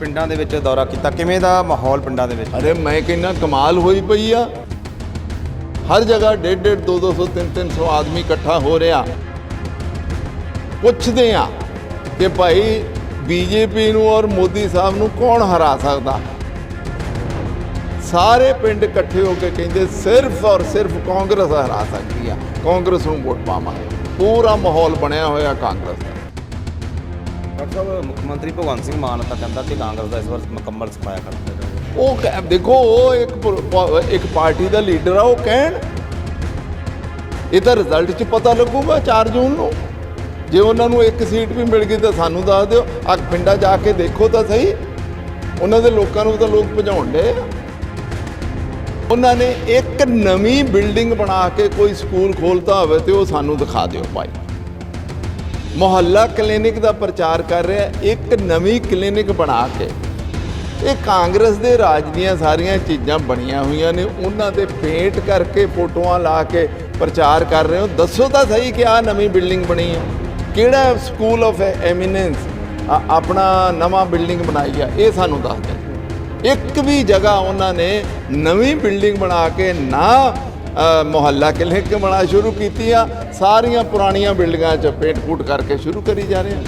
ਪਿੰਡਾਂ ਦੇ ਵਿੱਚ ਦੌਰਾ ਕੀਤਾ। ਕਿਵੇਂ ਦਾ ਮਾਹੌਲ ਪਿੰਡਾਂ ਦੇ ਵਿੱਚ? ਅਰੇ ਮੈਂ ਕਹਿੰਦਾ ਕਮਾਲ ਹੋਈ ਪਈ ਆ। ਹਰ ਜਗ੍ਹਾ 1.5 2 200 3 300 ਆਦਮੀ ਇਕੱਠਾ ਹੋ ਰਿਹਾ। ਪੁੱਛਦੇ ਆ ਕਿ ਭਾਈ ਬੀਜੇਪੀ ਨੂੰ ਔਰ ਮੋਦੀ ਸਾਹਿਬ ਨੂੰ ਕੌਣ ਹਰਾ ਸਕਦਾ? ਸਾਰੇ ਪਿੰਡ ਇਕੱਠੇ ਹੋ ਕੇ ਕਹਿੰਦੇ, ਸਿਰਫ ਔਰ ਸਿਰਫ ਕਾਂਗਰਸ ਹਰਾ ਸਕਦੀ ਆ। ਕਾਂਗਰਸ ਨੂੰ ਵੋਟ ਪਾਵਾਂਗੇ। ਪੂਰਾ ਮਾਹੌਲ ਬਣਿਆ ਹੋਇਆ ਕਾਂਗਰਸ ਦਾ। ਡਾਕਟਰ ਸਾਹਿਬ ਮੁੱਖ ਮੰਤਰੀ ਭਗਵੰਤ ਸਿੰਘ ਮਾਨ ਤਾਂ ਕਹਿੰਦਾ ਕਿ ਕਾਂਗਰਸ ਦਾ ਇਸ ਵਾਰ ਮੁਕੰਮਲ ਸਫਾਇਆ ਕਰ ਦਿੱਤਾ ਉਹ ਕਹਿ- ਦੇਖੋ, ਉਹ ਇੱਕ ਪ- ਇੱਕ ਪਾਰਟੀ ਦਾ ਲੀਡਰ ਆ, ਉਹ ਕਹਿਣ। ਇਹ ਤਾਂ ਰਿਜ਼ਲਟ 'ਚ ਪਤਾ ਲੱਗੂਗਾ 4 ਜੂਨ ਨੂੰ। ਜੇ ਉਹਨਾਂ ਨੂੰ ਇੱਕ ਸੀਟ ਵੀ ਮਿਲ ਗਈ ਤਾਂ ਸਾਨੂੰ ਦੱਸ ਦਿਓ। ਆ ਪਿੰਡਾਂ ਜਾ ਕੇ ਦੇਖੋ ਤਾਂ ਸਹੀ। ਉਹਨਾਂ ਦੇ ਲੋਕਾਂ ਨੂੰ ਤਾਂ ਲੋਕ ਭਜਾਉਣ ਦੇ ਉਹਨਾਂ ਨੇ ਇੱਕ ਨਵੀਂ ਬਿਲਡਿੰਗ ਬਣਾ ਕੇ ਕੋਈ ਸਕੂਲ ਖੋਲਤਾ ਹੋਵੇ ਤੇ ਉਹ ਸਾਨੂੰ ਦਿਖਾ ਦਿਓ ਭਾਈ। ਮੁਹੱਲਾ ਕਲੀਨਿਕ ਦਾ ਪ੍ਰਚਾਰ ਕਰ ਰਿਹਾ ਇੱਕ ਨਵੀਂ ਕਲੀਨਿਕ ਬਣਾ ਕੇ। ਇਹ ਕਾਂਗਰਸ ਦੇ ਰਾਜ ਦੀਆਂ ਸਾਰੀਆਂ ਚੀਜ਼ਾਂ ਬਣੀਆਂ ਹੋਈਆਂ ਨੇ, ਉਹਨਾਂ ਦੇ ਪੇਂਟ ਕਰਕੇ ਫੋਟੋਆਂ ਲਾ ਕੇ ਪ੍ਰਚਾਰ ਕਰ ਰਹੇ ਹੋ। ਦੱਸੋ ਤਾਂ ਸਹੀ ਕਿ ਆ ਨਵੀਂ ਬਿਲਡਿੰਗ ਬਣੀ ਹੈ। ਕਿਹੜਾ ਸਕੂਲ ਆਫ ਐਮੀਨੈਂਸ ਆਪਣਾ ਨਵਾਂ ਬਿਲਡਿੰਗ ਬਣਾਈ ਆ, ਇਹ ਸਾਨੂੰ ਦੱਸ ਦਿਓ। ਇੱਕ ਵੀ ਜਗ੍ਹਾ ਉਹਨਾਂ ਨੇ ਨਵੀਂ ਬਿਲਡਿੰਗ ਬਣਾ ਕੇ ਨਾ ਮੁਹੱਲਾ ਕਲੀਨਿਕ ਬਣਾ ਸ਼ੁਰੂ ਕੀਤੀ ਆ ਸਾਰੀਆਂ ਪੁਰਾਣੀਆਂ ਬਿਲਡਿੰਗਾਂ 'ਚ ਪੇਟ ਪੂਟ ਕਰਕੇ ਸ਼ੁਰੂ ਕਰੀ ਜਾ ਰਹੇ ਆ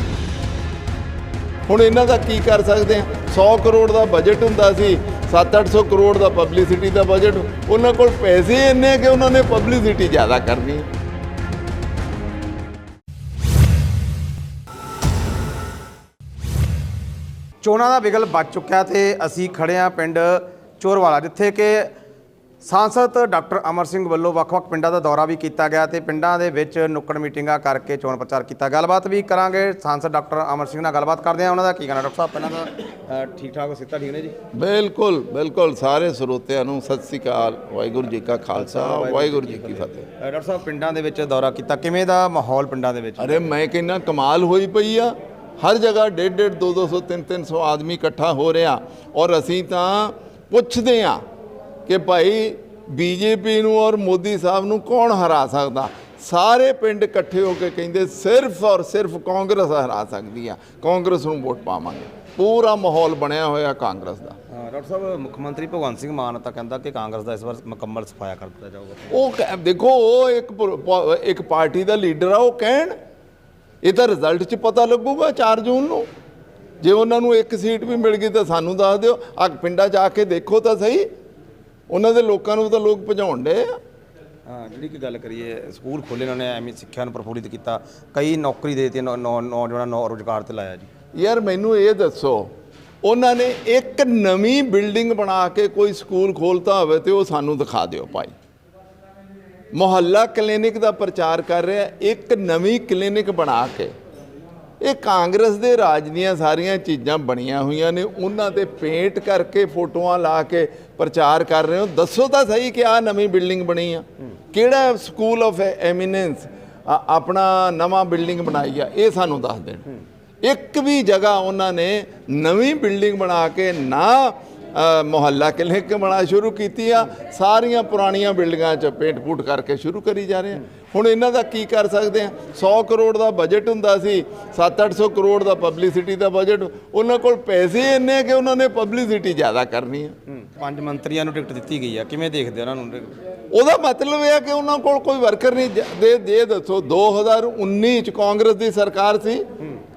ਹੁਣ ਇਹਨਾਂ ਦਾ ਕੀ ਕਰ ਸਕਦੇ ਆ 100 ਕਰੋੜ ਦਾ ਬਜਟ ਹੁੰਦਾ ਸੀ। 7-800 ਕਰੋੜ ਦਾ ਪਬਲਿਸਿਟੀ ਦਾ ਬਜਟ। ਉਹਨਾਂ ਕੋਲ ਪੈਸੇ ਇੰਨੇ ਕਿ ਉਹਨਾਂ ਨੇ ਪਬਲਿਸਿਟੀ ਜ਼ਿਆਦਾ ਕਰਨੀ ਚੋਣਾਂ ਦਾ ਵਿਗਲ ਵੱਜ ਚੁੱਕਿਆ ਤੇ ਅਸੀਂ ਖੜੇ ਆ ਪਿੰਡ ਚੋਰਵਾਲਾ, ਜਿੱਥੇ ਕਿ ਸਾਂਸਦ ਡਾਕਟਰ ਅਮਰ ਸਿੰਘ ਵੱਲੋਂ ਵੱਖ-ਵੱਖ ਪਿੰਡਾਂ ਦਾ ਦੌਰਾ ਵੀ ਕੀਤਾ ਗਿਆ ਤੇ ਪਿੰਡਾਂ ਦੇ ਵਿੱਚ ਨੁੱਕੜ ਮੀਟਿੰਗਾਂ ਕਰਕੇ ਚੋਣ ਪ੍ਰਚਾਰ ਕੀਤਾ। ਗੱਲਬਾਤ ਵੀ ਕਰਾਂਗੇ। ਸਾਂਸਦ ਡਾਕਟਰ ਅਮਰ ਸਿੰਘ ਨਾਲ ਗੱਲਬਾਤ ਕਰਦੇ ਆ ਉਹਨਾਂ ਦਾ ਕੀ ਕਹਿਣਾ? ਡਾਕਟਰ ਸਾਹਿਬ ਪਹਿਲਾਂ ਤਾਂ ਠੀਕ ਠਾਕ ਸਿੱਧਾ ਠੀਕ ਨੇ ਜੀ? ਬਿਲਕੁਲ ਬਿਲਕੁਲ। ਸਾਰੇ ਸਰੋਤਿਆਂ ਨੂੰ ਸਤਿ ਸ੍ਰੀ ਅਕਾਲ। ਵਾਹਿਗੁਰੂ ਜੀ ਕਾ ਖਾਲਸਾ ਵਾਹਿਗੁਰੂ ਜੀ ਕੀ ਫਤਿਹ। ਡਾਕਟਰ ਸਾਹਿਬ ਪਿੰਡਾਂ ਦੇ ਵਿੱਚ ਦੌਰਾ ਕੀਤਾ। ਕਿਵੇਂ ਦਾ ਮਾਹੌਲ ਪਿੰਡਾਂ ਦੇ ਵਿੱਚ? ਅਰੇ ਮੈਂ ਕਹਿੰਨਾ ਕਮਾਲ ਹੋਈ ਪਈ ਆ। ਹਰ ਜਗ੍ਹਾ 1.5 2 200 3 300 ਆਦਮੀ ਇਕੱਠਾ ਹੋ ਰਿਹਾ। ਔਰ ਅਸੀਂ ਤਾਂ ਪੁੱਛਦੇ ਆ ਕਿ ਭਾਈ ਬੀਜੇਪੀ ਨੂੰ ਔਰ ਮੋਦੀ ਸਾਹਿਬ ਨੂੰ ਕੌਣ ਹਰਾ ਸਕਦਾ? ਸਾਰੇ ਪਿੰਡ ਇਕੱਠੇ ਹੋ ਕੇ ਕਹਿੰਦੇ ਸਿਰਫ ਔਰ ਸਿਰਫ ਕਾਂਗਰਸ ਹਰਾ ਸਕਦੀ ਆ। ਕਾਂਗਰਸ ਨੂੰ ਵੋਟ ਪਾਵਾਂਗੇ। ਪੂਰਾ ਮਾਹੌਲ ਬਣਿਆ ਹੋਇਆ ਕਾਂਗਰਸ ਦਾ। ਡਾਕਟਰ ਸਾਹਿਬ ਮੁੱਖ ਮੰਤਰੀ ਭਗਵੰਤ ਸਿੰਘ ਮਾਨ ਤਾਂ ਕਹਿੰਦਾ ਕਿ ਕਾਂਗਰਸ ਦਾ ਇਸ ਵਾਰ ਮੁਕੰਮਲ ਸਫਾਇਆ ਕਰ ਦਿੱਤਾ ਜਾਊਗਾ। ਉਹ ਦੇਖੋ ਉਹ ਇੱਕ ਇੱਕ ਪਾਰਟੀ ਦਾ ਲੀਡਰ ਆ ਉਹ ਕਹਿਣ। ਇਹ ਤਾਂ ਰਿਜ਼ਲਟ 'ਚ ਪਤਾ ਲੱਗੂਗਾ 4 ਜੂਨ ਨੂੰ। ਜੇ ਉਹਨਾਂ ਨੂੰ ਇੱਕ ਸੀਟ ਵੀ ਮਿਲ ਗਈ ਤਾਂ ਸਾਨੂੰ ਦੱਸ ਦਿਓ। ਆ ਪਿੰਡਾਂ ਜਾ ਕੇ ਦੇਖੋ ਤਾਂ ਸਹੀ। ਉਹਨਾਂ ਦੇ ਲੋਕਾਂ ਨੂੰ ਤਾਂ ਲੋਕ ਭਜਾਉਣ ਦੇ ਆ। ਹਾਂ ਜਿਹੜੀ ਕਿ ਗੱਲ ਕਰੀਏ ਸਕੂਲ ਖੋਲੇ ਉਹਨਾਂ ਨੇ ਐਵੇਂ ਸਿੱਖਿਆ ਨੂੰ ਪ੍ਰਫੁੱਲਿਤ ਕੀਤਾ। ਕਈ ਨੌਕਰੀ ਦੇ ਦਿੱਤੀ ਨੌਜਵਾਨਾਂ ਨੂੰ ਰੋਜ਼ਗਾਰ ਤੇ ਲਾਇਆ ਜੀ। ਯਾਰ ਮੈਨੂੰ ਇਹ ਦੱਸੋ ਉਹਨਾਂ ਨੇ ਇੱਕ ਨਵੀਂ ਬਿਲਡਿੰਗ ਬਣਾ ਕੇ ਕੋਈ ਸਕੂਲ ਖੋਲਤਾ ਹੋਵੇ ਤੇ ਉਹ ਸਾਨੂੰ ਦਿਖਾ ਦਿਓ ਭਾਈ। ਮੁਹੱਲਾ ਕਲੀਨਿਕ ਦਾ ਪ੍ਰਚਾਰ ਕਰ ਰਿਹਾ ਇੱਕ ਨਵੀਂ ਕਲੀਨਿਕ ਬਣਾ ਕੇ। ਇਹ ਕਾਂਗਰਸ ਦੇ ਰਾਜ ਦੀਆਂ ਸਾਰੀਆਂ ਚੀਜ਼ਾਂ ਬਣੀਆਂ ਹੋਈਆਂ ਨੇ, ਉਹਨਾਂ ਤੇ ਪੇਂਟ ਕਰਕੇ ਫੋਟੋਆਂ ਲਾ ਕੇ ਪ੍ਰਚਾਰ ਕਰ ਰਹੇ ਹੋ। ਦੱਸੋ ਤਾਂ ਸਹੀ ਕਿ ਆ ਨਵੀਂ ਬਿਲਡਿੰਗ ਬਣੀ ਆ। ਕਿਹੜਾ ਸਕੂਲ ਆਫ ਐਮੀਨੈਂਸ ਆਪਣਾ ਨਵਾਂ ਬਿਲਡਿੰਗ ਬਣਾਈ ਆ, ਇਹ ਸਾਨੂੰ ਦੱਸ ਦੇਣ। ਇੱਕ ਵੀ ਜਗ੍ਹਾ ਉਹਨਾਂ ਨੇ ਨਵੀਂ ਬਿਲਡਿੰਗ ਬਣਾ ਕੇ ਨਾ ਮੁਹੱਲਾ ਕਲੀਨਿਕ ਬਣਾ ਸ਼ੁਰੂ ਕੀਤੀ ਆ ਸਾਰੀਆਂ ਪੁਰਾਣੀਆਂ ਬਿਲਡਿੰਗਾਂ 'ਚ ਪੇਂਟ ਫੂਟ ਕਰਕੇ ਸ਼ੁਰੂ ਕਰੀ ਜਾ ਰਹੇ ਆ। ਹੁਣ ਇਹਨਾਂ ਦਾ ਕੀ ਕਰ ਸਕਦੇ ਆ? 100 ਕਰੋੜ ਦਾ ਬਜਟ ਹੁੰਦਾ ਸੀ 7-800 ਕਰੋੜ ਦਾ ਪਬਲਿਸਿਟੀ ਦਾ ਬਜਟ ਉਹਨਾਂ ਕੋਲ ਪੈਸੇ ਇੰਨੇ ਕਿ ਉਹਨਾਂ ਨੇ ਪਬਲਿਸਿਟੀ ਜ਼ਿਆਦਾ ਕਰਨੀ ਆ। ਪੰਜ ਮੰਤਰੀਆਂ ਨੂੰ ਟਿਕਟ ਦਿੱਤੀ ਗਈ ਆ ਕਿਵੇਂ ਦੇਖਦੇ ਉਹਨਾਂ ਨੂੰ? ਉਹਦਾ ਮਤਲਬ ਇਹ ਆ ਕਿ ਉਹਨਾਂ ਕੋਲ ਕੋਈ ਵਰਕਰ ਨਹੀਂ ਦੇ ਦੇ ਦੱਸੋ 2019 ਚ ਕਾਂਗਰਸ ਦੀ ਸਰਕਾਰ ਸੀ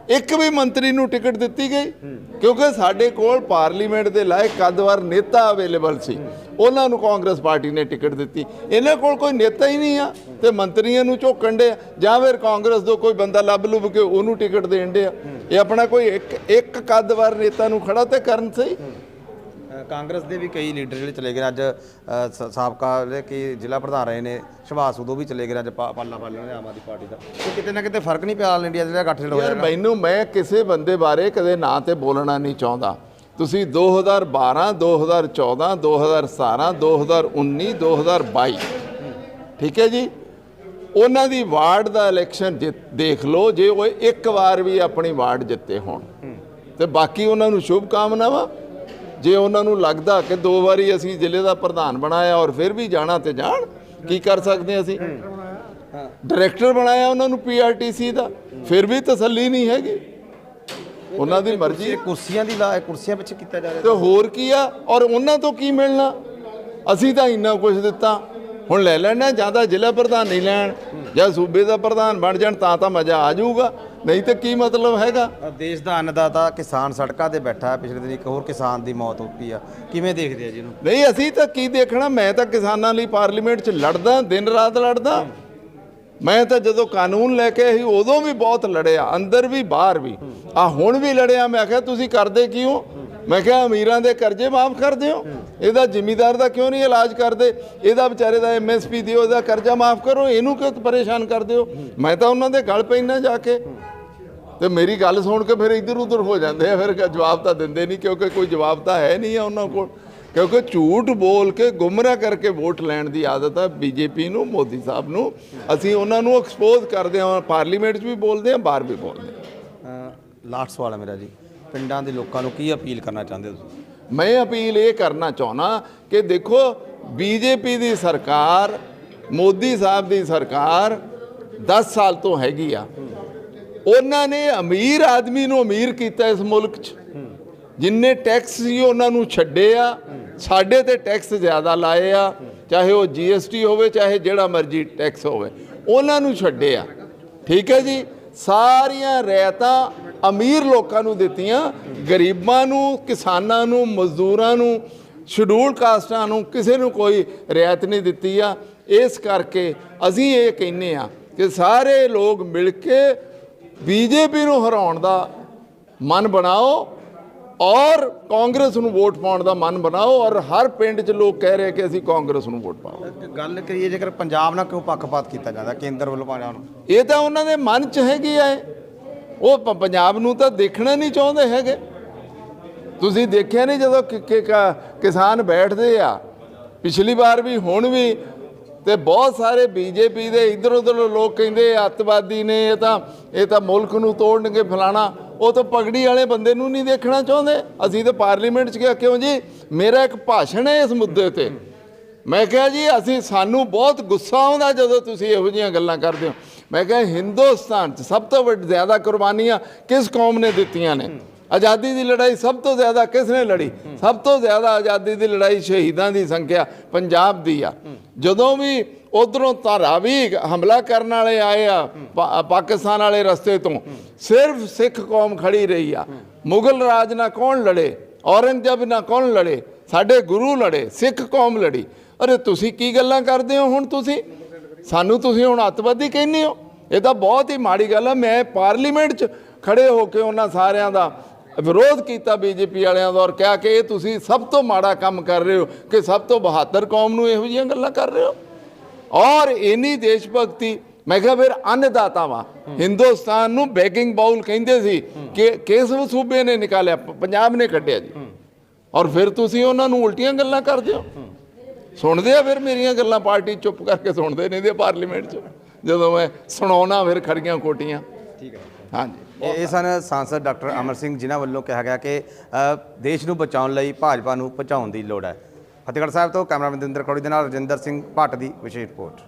ਇੱਕ ਵੀ ਮੰਤਰੀ ਨੂੰ ਟਿਕਟ ਦਿੱਤੀ ਗਈ ਕਿਉਂਕਿ ਸਾਡੇ ਕੋਲ ਪਾਰਲੀਮੈਂਟ ਦੇ ਲਾਇਕ ਕੱਦਵਰ ਨੇਤਾ ਅਵੇਲੇਬਲ ਸੀ। ਉਹਨਾਂ ਨੂੰ ਕਾਂਗਰਸ ਪਾਰਟੀ ਨੇ ਟਿਕਟ ਦਿੱਤੀ। ਇਹਨਾਂ ਕੋਲ ਕੋਈ ਨੇਤਾ ਹੀ ਨਹੀਂ ਆ ਤੇ ਮੰਤਰੀਆਂ ਨੂੰ ਝੋਕਣ ਦੇ ਜਾਂ ਫਿਰ ਕਾਂਗਰਸ ਤੋਂ ਕੋਈ ਬੰਦਾ ਲੱਭ ਲੁੱਭ ਕੇ ਉਹਨੂੰ ਟਿਕਟ ਦੇਣ ਦੇ ਆ। ਇਹ ਆਪਣਾ ਕੋਈ ਇੱਕ ਇੱਕ ਕੱਦਵਰ ਨੇਤਾ ਨੂੰ ਖੜਾ ਤੇ ਕਰਨ ਸਹੀ? ਕਾਂਗਰਸ ਦੇ ਵੀ ਕਈ ਲੀਡਰ ਜਿਹੜੇ ਚਲੇ ਗਏ ਅੱਜ ਸਾਬਕਾ ਜਿਹੜੇ ਕਿ ਜ਼ਿਲ੍ਹਾ ਪ੍ਰਧਾਨ ਰਹੇ ਨੇ ਸੁਭਾਸ਼ ਉਦੋਂ ਵੀ ਚਲੇ ਗਏ ਅੱਜ ਪਾਲਾ ਪਾਲਾ ਨੇ ਆਮ ਆਦਮੀ ਪਾਰਟੀ ਦਾ। ਤੇ ਕਿਤੇ ਨਾ ਕਿਤੇ ਫ਼ਰਕ ਨਹੀਂ ਪਿਆ ਆਲ ਇੰਡੀਆ ਜਿਹੜਾ ਗੱਠਜੋੜ ਹੋਇਆ ਯਾਰ ਮੈਨੂੰ ਮੈਂ ਕਿਸੇ ਬੰਦੇ ਬਾਰੇ ਕਦੇ ਨਾਂ ਤੇ ਬੋਲਣਾ ਨਹੀਂ ਚਾਹੁੰਦਾ। ਤੁਸੀਂ 2012 2014 2017 2019 2022 ਠੀਕ ਹੈ ਜੀ? ਉਹਨਾਂ ਦੀ ਵਾਰਡ ਦਾ ਇਲੈਕਸ਼ਨ ਦੇਖ ਲਓ ਜੇ ਉਹ ਇੱਕ ਵਾਰ ਵੀ ਆਪਣੀ ਵਾਰਡ ਜਿੱਤੇ ਹੋਣ। ਤੇ ਬਾਕੀ ਉਹਨਾਂ ਨੂੰ ਸ਼ੁਭ ਕਾਮਨਾਵਾਂ ਜੇ ਉਹਨਾਂ ਨੂੰ ਲੱਗਦਾ ਕਿ ਦੋ ਵਾਰੀ ਅਸੀਂ ਜ਼ਿਲ੍ਹੇ ਦਾ ਪ੍ਰਧਾਨ ਬਣਾਇਆ ਔਰ ਫਿਰ ਵੀ ਜਾਣਾ ਤੇ ਜਾਣ ਕੀ ਕਰ ਸਕਦੇ ਅਸੀਂ? ਡਾਇਰੈਕਟਰ ਬਣਾਇਆ ਉਹਨਾਂ ਨੂੰ ਪੀਆਰਟੀਸੀ ਦਾ ਫਿਰ ਵੀ ਤਸੱਲੀ ਨਹੀਂ ਹੈਗੀ। ਉਹਨਾਂ ਦੀ ਮਰਜ਼ੀ ਕੁਰਸੀਆਂ ਦੀ ਲਾ ਕੁਰਸੀਆਂ ਪਿੱਛੇ ਕੀਤਾ ਜਾ ਰਿਹਾ। ਤੇ ਹੋਰ ਕੀ ਆ? ਔਰ ਉਹਨਾਂ ਤੋਂ ਕੀ ਮਿਲਣਾ? ਅਸੀਂ ਤਾਂ ਇੰਨਾ ਕੁਝ ਦਿੱਤਾ। ਹੁਣ ਲੈ ਲੈਣਾ ਜਾਂ ਤਾਂ ਜ਼ਿਲ੍ਹਾ ਪ੍ਰਧਾਨ ਨਹੀਂ ਲੈਣ ਜਾਂ ਸੂਬੇ ਦਾ ਪ੍ਰਧਾਨ ਬਣ ਜਾਣ ਤਾਂ ਤਾਂ ਮਜ਼ਾ ਆ ਜਾਊਗਾ। ਨਹੀਂ ਤੇ ਕੀ ਮਤਲਬ ਹੈਗਾ? ਦੇਸ਼ ਦਾ ਅੰਨਦਾਤਾ ਕਿਸਾਨ ਸੜਕਾਂ ਤੇ ਬੈਠਾ ਹੈ ਪਿਛਲੇ ਦਿਨ ਇੱਕ ਹੋਰ ਕਿਸਾਨ ਦੀ ਮੌਤ ਹੋ ਪਈ ਆ। ਕਿਵੇਂ ਦੇਖਦੇ ਆ ਜੀ ਇਹਨੂੰ? ਨਹੀਂ ਅਸੀਂ ਤਾਂ ਕੀ ਦੇਖਣਾ? ਮੈਂ ਤਾਂ ਕਿਸਾਨਾਂ ਲਈ ਪਾਰਲੀਮੈਂਟ 'ਚ ਲੜਦਾ ਦਿਨ ਰਾਤ ਲੜਦਾ। ਮੈਂ ਤਾਂ ਜਦੋਂ ਕਾਨੂੰਨ ਲੈ ਕੇ ਆਈ ਉਦੋਂ ਵੀ ਬਹੁਤ ਲੜਿਆ ਅੰਦਰ ਵੀ ਬਾਹਰ ਵੀ। ਆ ਹੁਣ ਵੀ ਲੜਿਆ ਮੈਂ ਕਿਹਾ ਤੁਸੀਂ ਕਰਦੇ ਕਿਉਂ? ਮੈਂ ਕਿਹਾ ਅਮੀਰਾਂ ਦੇ ਕਰਜ਼ੇ ਮਾਫ ਕਰ ਦਿਓ। ਇਹਦਾ ਜ਼ਿਮੀਦਾਰ ਦਾ ਕਿਉਂ ਨਹੀਂ ਇਲਾਜ ਕਰਦੇ? ਇਹਦਾ ਵਿਚਾਰੇ ਦਾ ਐਮਐਸਪੀ ਦਿਓ, ਇਹਦਾ ਕਰਜ਼ਾ ਮਾਫ ਕਰੋ, ਇਹਨੂੰ ਕਿਉਂ ਪਰੇਸ਼ਾਨ ਕਰਦੇ ਹੋ? ਮੈਂ ਤਾਂ ਉਹਨਾਂ ਦੇ ਗਲ ਪੈਣਾ ਜਾ ਕੇ। ਤੇ ਮੇਰੀ ਗੱਲ ਸੁਣ ਕੇ ਫਿਰ ਇੱਧਰ ਉੱਧਰ ਹੋ ਜਾਂਦੇ ਆ, ਫਿਰ ਜਵਾਬ ਤਾਂ ਦਿੰਦੇ ਨਹੀਂ, ਕਿਉਂਕਿ ਕੋਈ ਜਵਾਬ ਤਾਂ ਹੈ ਨਹੀਂ ਆ ਉਹਨਾਂ ਕੋਲ। ਕਿਉਂਕਿ ਝੂਠ ਬੋਲ ਕੇ ਗੁੰਮਰਾਹ ਕਰਕੇ ਵੋਟ ਲੈਣ ਦੀ ਆਦਤ ਹੈ ਬੀਜੇਪੀ ਨੂੰ, ਮੋਦੀ ਸਾਹਿਬ ਨੂੰ। ਅਸੀਂ ਉਹਨਾਂ ਨੂੰ ਐਕਸਪੋਜ਼ ਕਰਦੇ ਹਾਂ, ਪਾਰਲੀਮੈਂਟ 'ਚ ਵੀ ਬੋਲਦੇ ਹਾਂ, ਬਾਹਰ ਵੀ ਬੋਲਦੇ ਹਾਂ। ਲਾਸਟ ਸਵਾਲ ਹੈ ਮੇਰਾ ਜੀ। ਪਿੰਡਾਂ ਦੇ ਲੋਕਾਂ ਨੂੰ ਕੀ ਅਪੀਲ ਕਰਨਾ ਚਾਹੁੰਦੇ ਹੋ ਤੁਸੀਂ? ਮੈਂ ਅਪੀਲ ਇਹ ਕਰਨਾ ਚਾਹੁੰਦਾ ਕਿ ਦੇਖੋ, ਬੀਜੇਪੀ ਦੀ ਸਰਕਾਰ, ਮੋਦੀ ਸਾਹਿਬ ਦੀ ਸਰਕਾਰ 10 ਸਾਲ ਤੋਂ ਹੈਗੀ ਆ। ਉਹਨਾਂ ਨੇ ਅਮੀਰ ਆਦਮੀ ਨੂੰ ਅਮੀਰ ਕੀਤਾ ਇਸ ਮੁਲਕ 'ਚ। ਜਿੰਨੇ ਟੈਕਸ ਸੀ ਉਹਨਾਂ ਨੂੰ ਛੱਡੇ ਆ। ਸਾਡੇ ਤੇ ਟੈਕਸ ਜ਼ਿਆਦਾ ਲਾਏ ਆ। ਚਾਹੇ ਉਹ ਜੀਐਸਟੀ ਹੋਵੇ, ਚਾਹੇ ਜਿਹੜਾ ਮਰਜ਼ੀ ਟੈਕਸ ਹੋਵੇ, ਉਹਨਾਂ ਨੂੰ ਛੱਡੇ ਆ। ਠੀਕ ਹੈ ਜੀ? ਸਾਰੀਆਂ ਰਿਆਇਤਾਂ ਅਮੀਰ ਲੋਕਾਂ ਨੂੰ ਦਿੱਤੀਆਂ ਗਰੀਬਾਂ ਨੂੰ ਕਿਸਾਨਾਂ ਨੂੰ ਮਜ਼ਦੂਰਾਂ ਨੂੰ ਸ਼ਡਿਊਲ ਕਾਸਟਾਂ ਨੂੰ ਕਿਸੇ ਨੂੰ ਕੋਈ ਰਿਆਇਤ ਨਹੀਂ ਦਿੱਤੀ ਆ। ਇਸ ਕਰਕੇ ਅਸੀਂ ਇਹ ਕਹਿੰਨੇ ਆ ਕਿ ਸਾਰੇ ਲੋਕ ਮਿਲ ਕੇ ਬੀਜੇਪੀ ਨੂੰ ਹਰਾਉਣ ਦਾ ਮਨ ਬਣਾਓ ਔਰ ਕਾਂਗਰਸ ਨੂੰ ਵੋਟ ਪਾਉਣ ਦਾ ਮਨ ਬਣਾਓ ਔਰ ਹਰ ਪਿੰਡ 'ਚ ਲੋਕ ਕਹਿ ਰਹੇ ਕਿ ਅਸੀਂ ਕਾਂਗਰਸ ਨੂੰ ਵੋਟ ਇੱਕ ਗੱਲ ਕਰੀਏ ਜੇਕਰ ਪੰਜਾਬ ਨਾਲ ਕਿਉਂ ਪੱਖਪਾਤ ਕੀਤਾ ਜਾਂਦਾ ਕੇਂਦਰ ਵੱਲੋਂ ਪੰਜਾਬ ਨੂੰ ਇਹ ਤਾਂ ਉਹਨਾਂ ਦੇ ਮਨ 'ਚ ਹੈਗੀ ਆ। ਉਹ ਪੰਜਾਬ ਨੂੰ ਤਾਂ ਦੇਖਣਾ ਨਹੀਂ ਚਾਹੁੰਦੇ ਹੈਗੇ। ਤੁਸੀਂ ਦੇਖਿਆ ਨਹੀਂ ਜਦੋਂ ਕਿ- ਕਿ- ਕ- ਕਿਸਾਨ ਬੈਠਦੇ ਆ। ਪਿਛਲੀ ਵਾਰ ਵੀ, ਹੁਣ ਵੀ ਤੇ ਬਹੁਤ ਸਾਰੇ ਬੀਜੇਪੀ ਦੇ ਇਧਰ ਉਧਰ ਲੋਕ ਕਹਿੰਦੇ ਅੱਤਵਾਦੀ ਨੇ, ਇਹ ਤਾਂ ਇਹ ਤਾਂ ਮੁਲਕ ਨੂੰ ਤੋੜਨਗੇ ਫਲਾਣਾ। ਉਹ ਤਾਂ ਪਗੜੀ ਵਾਲੇ ਬੰਦੇ ਨੂੰ ਨਹੀਂ ਦੇਖਣਾ ਚਾਹੁੰਦੇ। ਅਸੀਂ ਤਾਂ ਪਾਰਲੀਮੈਂਟ 'ਚ ਕਿਹਾ, ਕਿਉਂ ਜੀ? ਮੇਰਾ ਇੱਕ ਭਾਸ਼ਣ ਹੈ ਇਸ ਮੁੱਦੇ ਤੇ। ਮੈਂ ਕਿਹਾ ਜੀ, ਅਸੀਂ ਸਾਨੂੰ ਬਹੁਤ ਗੁੱਸਾ ਆਉਂਦਾ ਜਦੋਂ ਤੁਸੀਂ ਇਹੋ ਜਿਹੀਆਂ ਗੱਲਾਂ ਕਰਦੇ ਹੋ। ਮੈਂ ਕਿਹਾ ਹਿੰਦੁਸਤਾਨ 'ਚ ਸਭ ਤੋਂ ਵੱਧ ਜ਼ਿਆਦਾ ਕੁਰਬਾਨੀਆਂ ਕਿਸ ਕੌਮ ਨੇ ਦਿੱਤੀਆਂ ਨੇ? ਆਜ਼ਾਦੀ ਦੀ ਲੜਾਈ ਸਭ ਤੋਂ ਜ਼ਿਆਦਾ ਕਿਸ ਨੇ ਲੜੀ? ਸਭ ਤੋਂ ਜ਼ਿਆਦਾ ਆਜ਼ਾਦੀ ਦੀ ਲੜਾਈ ਸ਼ਹੀਦਾਂ ਦੀ ਸੰਖਿਆ ਪੰਜਾਬ ਦੀ ਆ। ਜਦੋਂ ਵੀ ਉਧਰੋਂ ਧਾਰਾਵੀ ਹਮਲਾ ਕਰਨ ਵਾਲੇ ਆਏ ਆ, ਪਾ- ਪਾਕਿਸਤਾਨ ਵਾਲੇ ਰਸਤੇ ਤੋਂ, ਸਿਰਫ ਸਿੱਖ ਕੌਮ ਖੜੀ ਰਹੀ ਆ। ਮੁਗਲ ਰਾਜ ਨਾਲ ਕੌਣ ਲੜੇ? ਔਰੰਗਜ਼ੇਬ ਨਾਲ ਕੌਣ ਲੜੇ? ਸਾਡੇ ਗੁਰੂ ਲੜੇ, ਸਿੱਖ ਕੌਮ ਲੜੀ। ਅਰੇ ਤੁਸੀਂ ਕੀ ਗੱਲਾਂ ਕਰਦੇ ਹੋ ਹੁਣ ਤੁਸੀਂ? ਸਾਨੂੰ ਤੁਸੀਂ ਹੁਣ ਅੱਤਵਾਦੀ ਕਹਿੰਦੇ ਹੋ? ਇਹ ਤਾਂ ਬਹੁਤ ਹੀ ਮਾੜੀ ਗੱਲ ਹੈ ਮੈਂ ਪਾਰਲੀਮੈਂਟ 'ਚ ਖੜੇ ਹੋ ਕੇ ਉਹਨਾਂ ਸਾਰਿਆਂ ਦਾ ਵਿਰੋਧ ਕੀਤਾ ਬੀਜੇਪੀ ਵਾਲਿਆਂ ਦਾ ਔਰ ਕਿਹਾ ਕਿ ਇਹ ਤੁਸੀਂ ਸਭ ਤੋਂ ਮਾੜਾ ਕੰਮ ਕਰ ਰਹੇ ਹੋ ਕਿ ਸਭ ਤੋਂ ਬਹਾਦਰ ਕੌਮ ਨੂੰ ਇਹੋ ਜਿਹੀਆਂ ਗੱਲਾਂ ਕਰ ਰਹੇ ਹੋ? ਔਰ ਇਨੀ ਦੇਸ਼ ਭਗਤੀ ਮੈਂ ਕਿਹਾ ਫਿਰ ਅੰਨਦਾਤਾ ਵਾ ਹਿੰਦੁਸਤਾਨ ਨੂੰ ਬੈਗਿੰਗ ਬਾਉਲ ਕਹਿੰਦੇ ਸੀ ਕਿ ਕਿਸ ਸੂਬੇ ਨੇ ਨਿਕਾਲਿਆ? ਪੰਜਾਬ ਨੇ ਕੱਢਿਆ ਜੀ। ਔਰ ਫਿਰ ਤੁਸੀਂ ਉਹਨਾਂ ਨੂੰ ਉਲਟੀਆਂ ਗੱਲਾਂ ਕਰਦੇ ਹੋ? ਸੁਣਦੇ ਆ ਫਿਰ ਮੇਰੀਆਂ ਗੱਲਾਂ ਪਾਰਟੀ ਚੁੱਪ ਕਰਕੇ ਸੁਣਦੇ ਨੇ ਦੇ ਪਾਰਲੀਮੈਂਟ 'ਚ। ਜਦੋਂ ਮੈਂ ਸੁਣਾਉਣਾ ਫਿਰ ਖੜੀਆਂ ਕੋਟੀਆਂ ਠੀਕ ਹੈ। ਹਾਂਜੀ। ਇਹ ਸਨ ਸਾਂਸਦ ਡਾਕਟਰ ਅਮਰ ਸਿੰਘ ਜਿਨ੍ਹਾਂ ਵੱਲੋਂ ਕਿਹਾ ਗਿਆ ਕਿ ਦੇਸ਼ ਨੂੰ ਬਚਾਉਣ ਲਈ ਭਾਜਪਾ ਨੂੰ ਪਹੁੰਚਾਉਣ ਦੀ ਲੋੜ ਹੈ। ਫਤਿਹਗੜ੍ਹ ਸਾਹਿਬ ਤੋਂ ਕੈਮਰਾਮੈਨ ਦਿੰਦਰ ਕੌੜੀ ਦੇ ਨਾਲ ਰਜਿੰਦਰ ਸਿੰਘ ਭੱਟ ਦੀ ਵਿਸ਼ੇਸ਼ ਰਿਪੋਰਟ।